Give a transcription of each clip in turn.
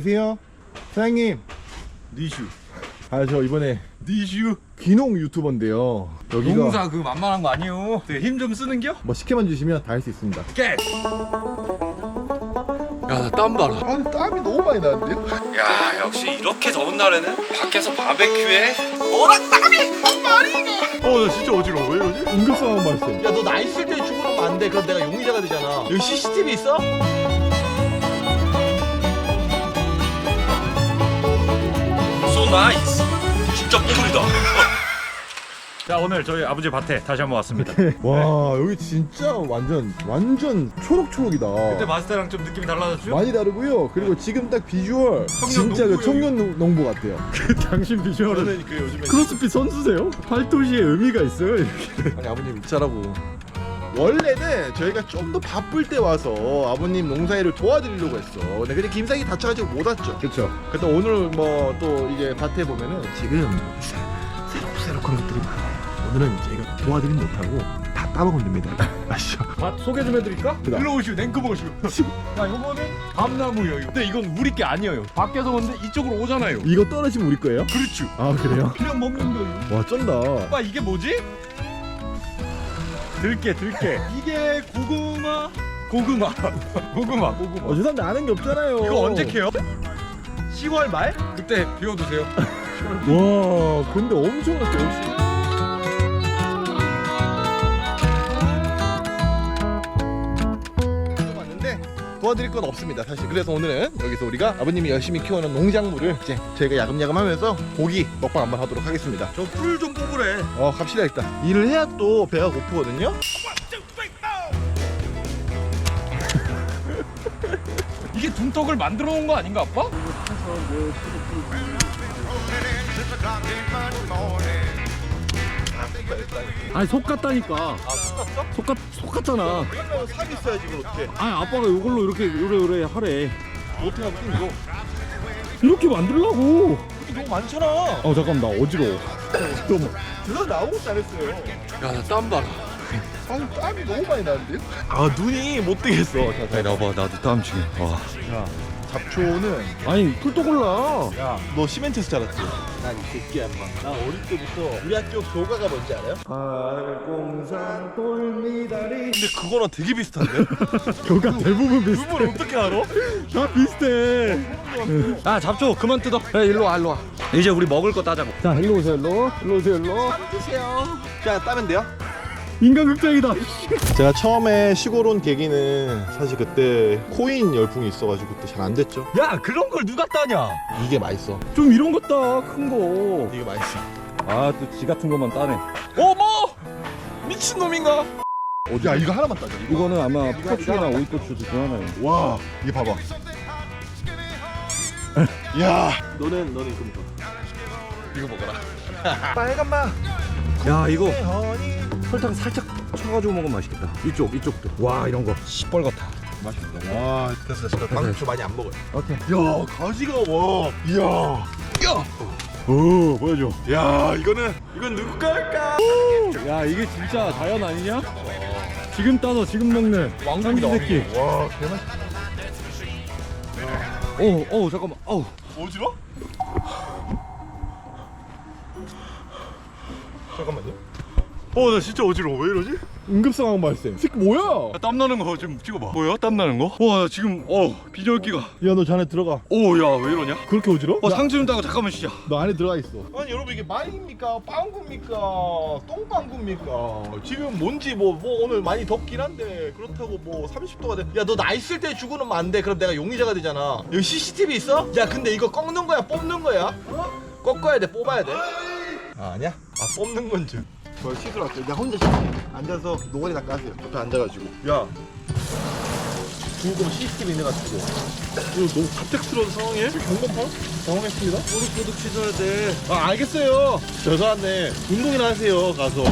계세요? 사장님 니슈 아 저 이번에 니슈 귀농 유튜버인데요 여기가 농사 그 만만한 거 아니요 힘 좀 쓰는겨? 뭐 시켜만 주시면 다 할 수 있습니다 깨! 야나 땀 봐라 아니 땀이 너무 많이 나는데요? 야 역시 이렇게 더운 날에는 밖에서 바베큐에 뭐랑 땀이 한 마리가 어나 진짜 어지러워 왜 이러지? 응급상황 발생 야너 나 있을 때 죽으면 안 돼. 그럼 내가 용의자가 되잖아. 여기 CCTV 있어? Nice. 진짜 뽀글이다. 자 오늘 저희 아버지 밭에 다시 한번 왔습니다. 와 여기 진짜 완전 완전 초록초록이다. 그때 봤을 때랑 좀 느낌이 달라졌죠? 많이 다르고요. 그리고 지금 딱 비주얼 청년 진짜 그 청년 농- 농부 같아요. 당신 비주얼은 저는 그 요즘에 크로스핏 선수세요? 팔토시에 의미가 있어요 아니 아버님 있자라고 원래는 저희가 좀 더 바쁠 때 와서 아버님 농사일을 도와드리려고 했어. 근데 그냥 김상이 다쳐가지고 못 왔죠. 그쵸. 근데 오늘 뭐 또 이제 밭에 보면은 지금 새록새록한 것들이 많아요. 오늘은 저희가 도와드리면 못하고 다 따먹으면 됩니다. 아시죠? 밭 소개 좀 해드릴까? 일로 오시오. 냉큼 오시오. 야 이거는 밤나무예요 근데 이건 우리 게 아니에요. 밖에서 오는데 이쪽으로 오잖아요. 이거 떨어지면 우리 거예요? 그렇죠. 아 그래요? 그냥 먹는 거예요. 와 쩐다. 오빠 이게 뭐지? 들깨 들깨. 이게 고구마? 고구마. 고구마. 고구마 어, 저 사람들 아는 게 없잖아요. 이거 언제 캐요? 10월 말? 그때 비워두세요. 와 근데 엄청 났어 역시 도와드릴 건 없습니다 사실. 그래서 오늘은 여기서 우리가 아버님이 열심히 키워놓은 농작물을 이제 저희가 야금야금 하면서 고기 먹방 한번 하도록 하겠습니다. 저 풀 좀 뽑으래. 어 갑시다 일단. 일을 해야 또 배가 고프거든요? 이게 둔떡을 만들어 놓은 거 아닌가 아빠? 아니 속 같다니까. 아 속았어? 속, 같, 속 같잖아. 그러면 삽 있어야지 그걸 어떻게? 아니 아빠가 이걸로 이렇게 요래요래 하래. 어떻게 하면 이거? 이렇게 만들라고. 너무 많잖아. 어 잠깐만 나 어지러워. 잠깐만 들어 나오고 잘했어요. 야나 땀 봐라 아니 땀이 너무 많이 나는데요? 아 눈이 못 뜨겠어. 자, 자, 아니 나봐 나도 땀 지금 와 잡초는 아니 풀도 골라. 너 시멘트에서 자랐지? 난이 새끼야 인마 나 어릴 때부터 우리 학교 교가가 뭔지 알아요? 팔공산 돌미다리 근데 그거랑 되게 비슷한데? 교가 대부분 비슷해. 그걸 어떻게 알아? 다 비슷해. 아 잡초 그만 뜯어. 야 일로 와 일로 와. 이제 우리 먹을 거 따자고. 자 일로 오세요 일로. 일로 오세요 일로. 드세요. 그냥 따면 돼요? 인간극장이다. 제가 처음에 시골 온 계기는 사실 그때 코인 열풍이 있어가지고 그때 잘 안 됐죠. 야 그런 걸 누가 따냐? 이게 맛있어. 좀 이런 것다큰거. 이게 맛있어. 아 또 지 같은 것만 따네. 어머! 미친 놈인가? 야? 이거 하나만 따자. 이거 이거는 아마 피카츄나 오이고추 중에 하나예요. 와 이거 봐봐. 야. 너는 너는 이거 먹어 이거 먹어라. 빨간맛 야 이거. 허니 설탕 살짝 쳐가지고 먹으면 맛있겠다. 이쪽 이쪽도. 와 이런 거. 시뻘겋다 맛있다 와 됐어 됐어. 방주 많이 안 먹어요. 오케이. 야 가지가 와. 이야. 오 보여줘. 야 이거는 이건 누구 걸까? 야 이게 진짜 자연 아니냐? 지금 따서 지금 먹는 왕삼기 새끼. 와 개맛있다. 오 오 잠깐만. 어우. 어지러? 잠깐만요 어 나 진짜 어지러워 왜 이러지? 응급 상황 발생 새끼 뭐야 땀 나는 거 좀 찍어봐 뭐야 땀 나는 거? 와 지금 어 비절기가 야 너 자네 들어가 오야 왜 이러냐? 그렇게 어지러? 어 상처 준다고 잠깐만 쉬자 너 안에 들어가 있어. 아니 여러분 이게 마입니까? 빵구입니까? 똥빵구입니까? 지금 뭔지 뭐, 뭐 오늘 많이 덥긴 한데 그렇다고 뭐 30도가 돼. 야 너 나 있을 때 죽으면 안 돼. 그럼 내가 용의자가 되잖아. 여기 CCTV 있어? 야 근데 이거 꺾는 거야? 뽑는 거야? 꺾어야 돼? 뽑아야 돼? 아 아니야? 아 뽑는 건지. 저 시술 할게. 나 혼자 쉴게. 앉아서 노가리 다 까세요. 옆에 앉아가지고. 야. 거면 CCTV 있네가지고. 이거 너무 갑작스러운 상황이에요? 경고판? 당황했습니다. 꼬득꼬득 씻어야 돼 아 알겠어요. 죄송한데 운동이나 하세요 가서.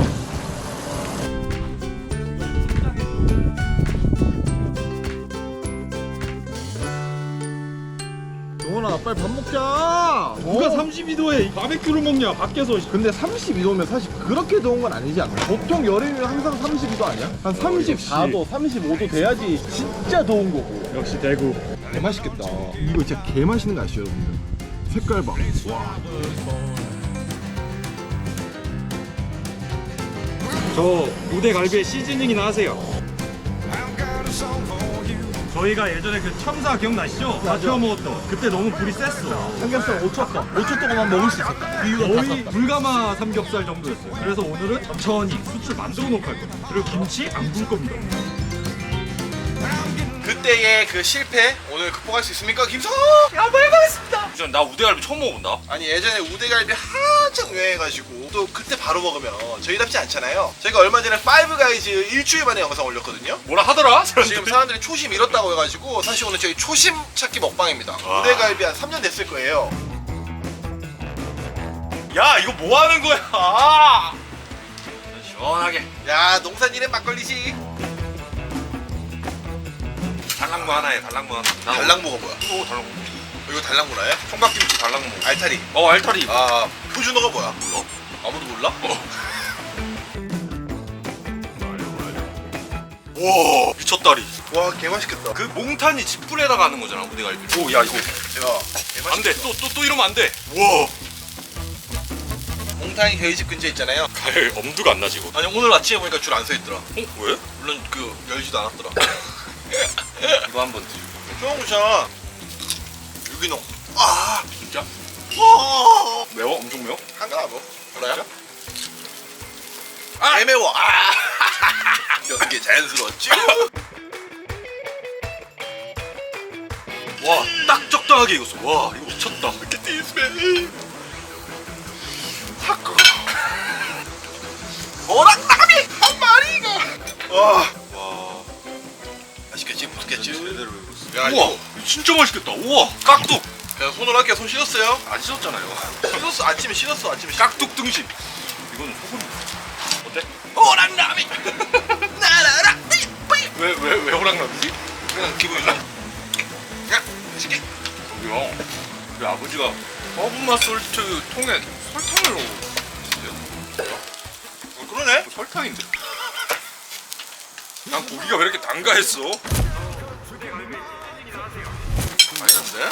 동원아 빨리 밥 먹자. 누가 어? 32도에 바베큐를 먹냐 밖에서 근데 32도면 사실 그렇게 더운 건 아니지 않나? 보통 여름이면 항상 32도 아니야? 한 34도, 35도 돼야지 진짜 더운 거고. 역시 대구 개 맛있겠다. 이거 진짜 개 맛있는 거 아시죠, 여러분들? 색깔 봐. 와. 저 우대 갈비에 시즈닝이나 하세요. 저희가 예전에 그 참사 기억나시죠? 다 태워 먹었던. 그때 너무 불이 셌어. 삼겹살 5초 거. 5초 동안 먹을 수 있었다. 비유가 다 거의. 불가마 삼겹살 정도였어요. 그래서 오늘은 천천히 수출 만들어 놓고 할 겁니다. 그리고 김치 안굴 겁니다. 그때의 그 실패 오늘 극복할 수 있습니까, 김성? 한번 해보겠습니다. 전나 우대갈비 처음 먹어본다. 아니 예전에 우대갈비 한창 유행해가지고 또 그때 바로 먹으면 저희답지 않잖아요. 저희가 얼마 전에 파이브 가이즈 일주일 만에 영상 올렸거든요. 뭐라 하더라? 지금 사람들이 초심 잃었다고 해가지고 사실 오늘 저희 초심 찾기 먹방입니다. 와. 우대갈비 한 3년 됐을 거예요. 야 이거 뭐 하는 거야? 시원하게 야 농산일의 막걸리지. 달랑무 하나에 달랑무 하나. 나 달랑무가 뭐야? 오 달랑무. 이거 달랑무라요? 총각김치 달랑무. 알타리. 어 알타리. 아 표준어가 뭐야? 몰라? 아무도 몰라? 와 미쳤다리. 와 개맛있겠다. 그 몽탄이 집불에다가 하는 거잖아 우대갈비. 오야 이거 야안 돼. 또 또 또 이러면 안 돼. 와. 몽탄이 저희 집 근처에 있잖아요. 갈 엄두가 안 나지 이거. 아니 오늘 아침에 보니까 줄 안 서 있더라. 어 왜? 물론 그 열지도 않았더라. 이거 한 번 드시고. 조영구션 유기농. 아 진짜? 와. 매워? 엄청 매워? 한가하고 뭐라요? 아 애매워. 아 연기 자연스러웠지? 와 딱 적당하게 익었어. 와 이거 미쳤다. 뭐랑 나비 한 마리가. 와 와. 맛있겠지 익었어. 야 우와 이거 진짜 맛있겠다. 우와 깍둑. 야 손으로 할게 손 씻었어요? 안 씻었잖아요. 씻었어 아침에 씻었어 아침에 씻. 깍둑 등심. 이거는 소금. 어때? 뭐랑 나비 나라라 왜왜 왜 호랑나비지? 그냥 기분이 좋아. 야 맛있게. 저기요. 우리 아버지가 허브맛 솔트 통에 설탕을 넣어. 어, 그러네. 설탕인데. 난 고기가 왜 이렇게 단가했어? 맛있는데?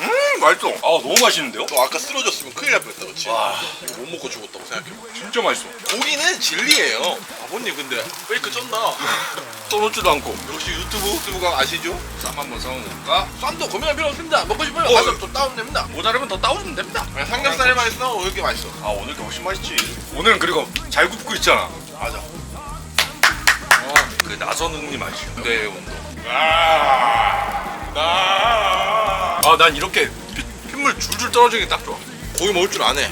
음 맛있어. 아 너무 맛있는데요? 너 아까 쓰러졌으면 큰일 날 뻔했다 그치? 와 이거 못 먹고 죽었다고 생각해봐 진짜 맛있어. 고기는 진리예요 아버님 근데 페이크 쩐다 떠놓지도 않고. 역시 유튜브 유튜브가 아시죠? 쌈 한번 싸워볼까? 쌈도 고민할 필요 없습니다 먹고 싶으면 어, 가서 또 다운됩니다 모자르면 더 따오면 됩니다. 그냥 삼겹살이 맛있어 왜 이렇게 맛있어 아 오늘 게 훨씬 맛있지. 오늘은 그리고 잘 굽고 있잖아. 맞아 어, 그 나선웅님 아시죠? 네 온도. 아, 나. 아, 난 이렇게 피- 핏물 줄줄 떨어지는 게 딱 좋아. 고기 먹을 줄 아네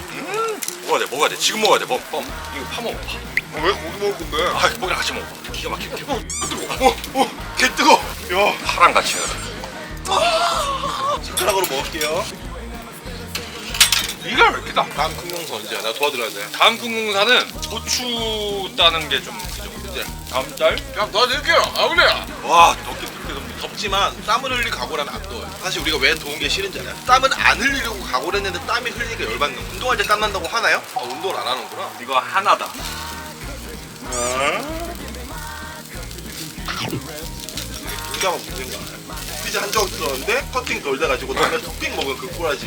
먹어야 돼, 먹어야 돼. 지금 먹어야 돼. 멈, 멈. 이거 파 먹어. 파. 어, 왜 고기 먹을 건데? 아, 먹이랑 같이 먹어. 기가 막히게. 뜨거 어, 어, 개 뜨거 야 파랑 같이 해라. 숟가락으로 먹을게요 이가 왜 이렇게 다? 다음 큰명수 언제야? 나 도와드려야 돼 다음 국공사는 고추 따는 게 좀 그죠? 이제 다음 달? 그냥 도와드릴게요 아버지야 와, 덥게 덥게 덥게. 덥지만 땀을 흘릴 각오라면 안 더워요. 사실 우리가 왜 더운 게 싫은지 알아요? 땀은 안 흘리려고 각오를 했는데 땀이 흘리니까 열받는 거. 운동할 때 땀 난다고 하나요? 아, 운동을 안 하는구나. 이거 하나다. 피자가 문제인가? 피자 한 조각 들었는데 커팅 덜 돼가지고 다음에 토핑 먹은 그 꼬라지.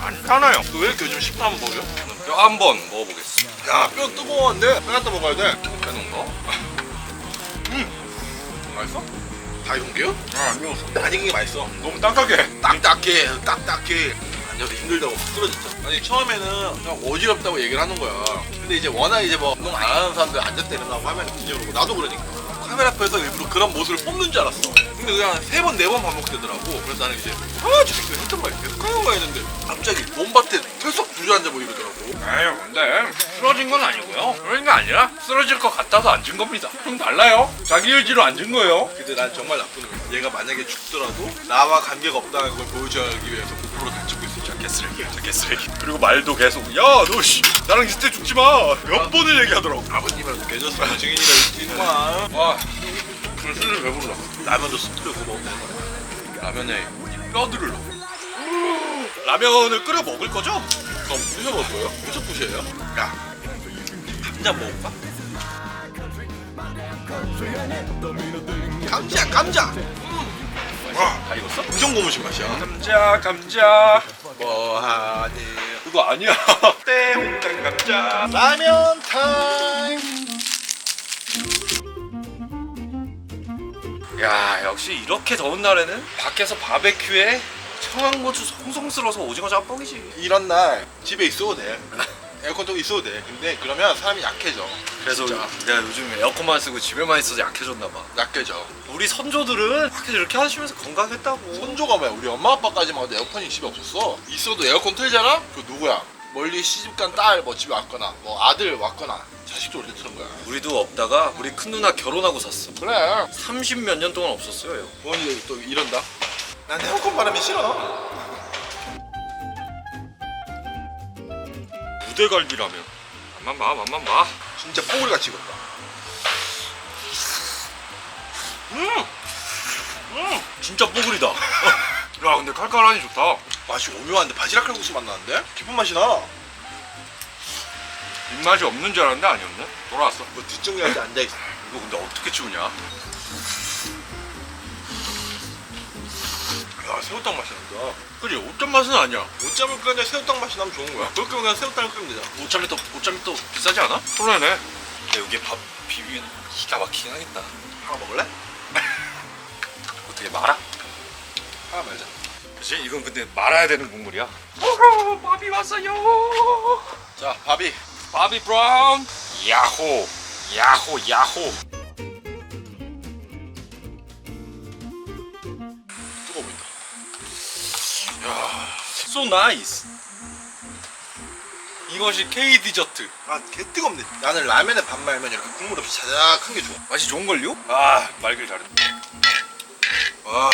많잖아요. 그왜 이렇게 요즘 식단 먹여? 뼈 한 번 먹어보겠습니다. 야, 뼈 뜨거웠는데 뼈 갖다 먹어야 돼. 해놓은 거? 맛있어? 다 익은 게요? 아안 익었어. 안 익은 게 맛있어. 너무 딱딱해. 딱딱해, 딱딱해. 앉아도 힘들다고 막 쓰러졌죠. 아니 처음에는 그냥 어지럽다고 얘기를 하는 거야. 근데 이제 워낙 이제 뭐 운동 안 하는 사람들 앉았다 일어나고 하면 기절하고 나도 그러니까. 카메라 앞에서 일부러 그런 모습을 뽑는 줄 알았어. 근데 그냥 세 번, 네 번 반복되더라고. 그래서 나는 이제 아, 저 새끼 했던 말 계속 하는 거야 했는데 갑자기 몸밭에 털썩 주저앉아 보이더라고. 에휴 근데 쓰러진 건 아니고요 그런 게 아니라 쓰러질 것 같아서 앉은 겁니다 좀 달라요 자기 의지로 앉은 거예요 근데 난 정말 나쁜 놈이야. 얘가 만약에 죽더라도 나와 관계가 없다는 걸 보여주기 위해서 고프로 다치고 개쓰레기야 자 개쓰레기 그리고 말도 계속 야너 씨 나랑 있을 때 죽지 마몇 번을 얘기하더라고 아버님이라도 깨졌으면 증인이라 했지만 와 슬슬 배부르다 라면도 스프를 구워 먹는 거야. 라면에 이 뼈들을 넣어 라면을 끓여 먹을 거죠? 그럼 부셔 먹을 거예요? 무슨 부셔예요? 야, 감자 먹을까? 감자, 감자. 음, 다 익었어? 엄청 고무신 맛이야. 감자 감자. 뭐 하니. 그거 아니야. 떼홍당 감자. 라면 타임! 야 역시 이렇게 더운 날에는 밖에서 바베큐에 청양고추 송송 쓸어서 오징어 짬뽕이지. 이런 날 집에 있어도 돼 에어컨 좀 있어도 돼. 근데 그러면 사람이 약해져. 그래서 진짜. 내가 요즘 에어컨만 쓰고 집에만 있어서 약해졌나 봐. 약해져. 우리 선조들은 밖에서 이렇게 하시면서 건강했다고. 선조가 뭐야? 우리 엄마 아빠까지만 해도 에어컨이 집에 없었어. 있어도 에어컨 틀잖아? 그 누구야? 멀리 시집간 딸 뭐 집에 왔거나 뭐 아들 왔거나. 자식도 이렇게 트는 거야. 우리도 없다가 우리 큰 누나 결혼하고 샀어. 그래. 30 몇 년 동안 없었어요 부모님이 또 이런다? 난 에어컨 바람이 싫어 무대갈비라면 맛만 봐 맛만 봐. 진짜 뽀글이같이 익었다 진짜 뽀글이다. 야 근데 칼칼하니 좋다. 맛이 오묘한데 바지락 칼국수 맛 나는데? 깊은 맛이 나. 입맛이 없는 줄 알았는데 아니었네. 돌아왔어. 뭐 뒷정리할 앉아있어. 이거 근데 어떻게 치우냐 새우탕 맛이 난다. 그지? 어쩐 맛은 아니야. 못짬을 끓는데 새우탕 맛이 나면 좋은 거야. 그렇게 그냥 새우탕을 끓이면 되잖아 오짬이 또 오짬이 또 비싸지 않아? 손해네. 근데 여기 밥 비비면 기가 막히긴 하겠다. 하나 먹을래? 어떻게 말아? 하나 말자. 그치? 이건 근데 말아야 되는 국물이야. 밥이 왔어요. 자 밥이. 바비 브라운. 야호. 야호 야호 so nice 이것이 K 디저트 아 개 뜨겁네 나는 라면에 밥 말면 이렇게 국물 없이 자작한 게 좋아 맛이 좋은 걸요? 아 말길 잘했네 와.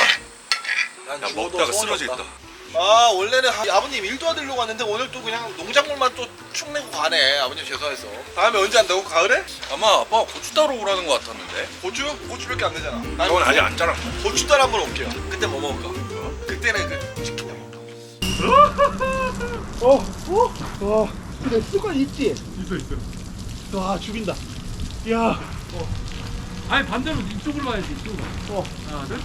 난 야 죽어도 먹다가 소원이 쓰러지겠다 없다. 아 원래는 아- 아버님 일도 하려고 왔는데 오늘 또 그냥 농작물만 또 축 내고 가네 아버님 죄송해서 다음에 언제 한다고 가을에? 아마 아빠가 고추 따러 오라는 것 같았는데 고추? 고추밖에 안 되잖아 난 이건 아직 고- 안 자란 고추 따라 한번 올게요 그때 뭐 먹을까? 그때는 그? 어? 어? 와 근데 수건 있지? 있어 있어. 와 죽인다 야 아니 반대로 이쪽으로 가야지 이쪽으로. 어. 하나 둘.